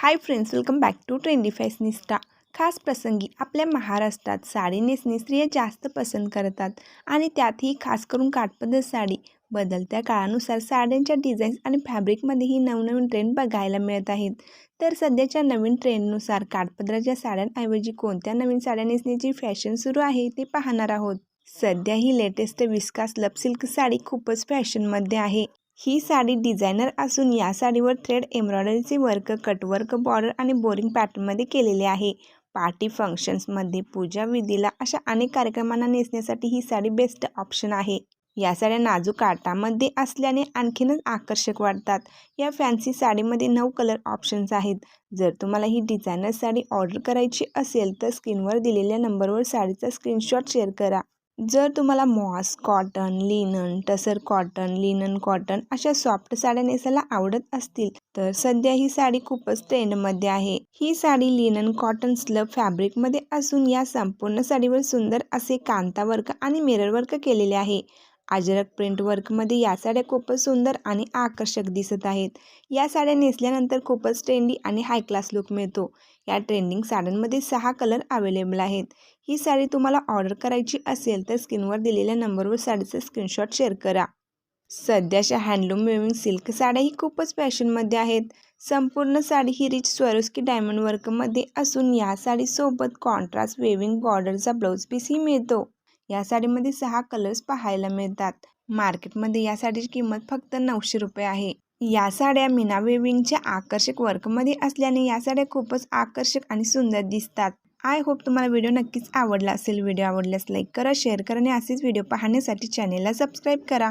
Hi friends welcome back to trendy fashionista खास प्रसंगी आपल्या महाराष्ट्रात साडी नेसणे स्त्रिया जास्त पसंत करतात आणि त्यातही खास करून काठपदर साडी. बदलत्या काळानुसार साड्यांच्या डिझाईन्स आणि फॅब्रिकमध्येही नवनवीन ट्रेंड बघायला मिळत आहेत. तर सध्याच्या नवीन ट्रेंडनुसार काठपदराच्या साड्यांऐवजी कोणत्या नवीन साड्या नेसण्याची फॅशन सुरू आहे ते पाहणार आहोत. सध्या ही लेटेस्ट विस्कास लप सिल्क साडी खूपच फॅशनमध्ये आहे. ही साडी डिझायनर असून या साडीवर थ्रेड एम्ब्रॉयडरीचे वर्क कटवर्क बॉर्डर आणि बोरिंग पॅटर्नमध्ये केलेले आहे. पार्टी फंक्शन्समध्ये पूजा विधीला अशा अनेक कार्यक्रमांना नेसण्यासाठी ही साडी बेस्ट ऑप्शन आहे. या साड्या नाजूक काटामध्ये असल्याने आणखीनच आकर्षक वाटतात. या फॅन्सी साडीमध्ये नऊ कलर ऑप्शन्स आहेत. जर तुम्हाला ही डिझायनर साडी ऑर्डर करायची असेल तर स्क्रीनवर दिलेल्या नंबरवर साडीचा स्क्रीनशॉट शेअर करा. जर तुम्हाला moss cotton linen tussar cotton linen cotton अशा सॉफ्ट साड्या नेसायला आवडत असतील तर सध्या ही साडी खूपच ट्रेंडमध्ये आहे. ही साडी लिनन कॉटन स्लब फॅब्रिकमध्ये असून या संपूर्ण साडीवर सुंदर असे कांता वर्क आणि मिरर वर्क केलेले आहे. अजरक प्रिंट वर्कमध्ये या साड्या खूपच सुंदर आणि आकर्षक दिसत आहेत. या साड्या नेसल्यानंतर खूपच ट्रेंडी आणि हाय क्लास लुक मिळतो. या ट्रेंडिंग साड्यांमध्ये सहा कलर अवेलेबल आहेत. ही साडी तुम्हाला ऑर्डर करायची असेल तर स्क्रीनवर दिलेल्या नंबरवर साडीचा स्क्रीनशॉट शेअर करा. सध्याच्या हँडलूम वेविंग सिल्क साड्याही खूपच फॅशनमध्ये आहेत. संपूर्ण साडी ही रिच स्वरोस्की डायमंड वर्कमध्ये असून या साडीसोबत कॉन्ट्रास्ट वेविंग बॉर्डरचा ब्लाऊज पीसही मिळतो. या साडीमध्ये सहा कलर्स पाहायला मिळतात. मार्केटमध्ये या साडीची किंमत फक्त नऊशे रुपये आहे. या साड्या मीना वेविंगच्या आकर्षक वर्कमध्ये असल्याने या साड्या खूपच आकर्षक आणि सुंदर दिसतात. आय होप तुम्हाला व्हिडिओ नक्कीच आवडला असेल. व्हिडिओ आवडल्यास लाईक करा शेअर करा आणि असेच व्हिडिओ पाहण्यासाठी चॅनेलला सबस्क्राईब करा.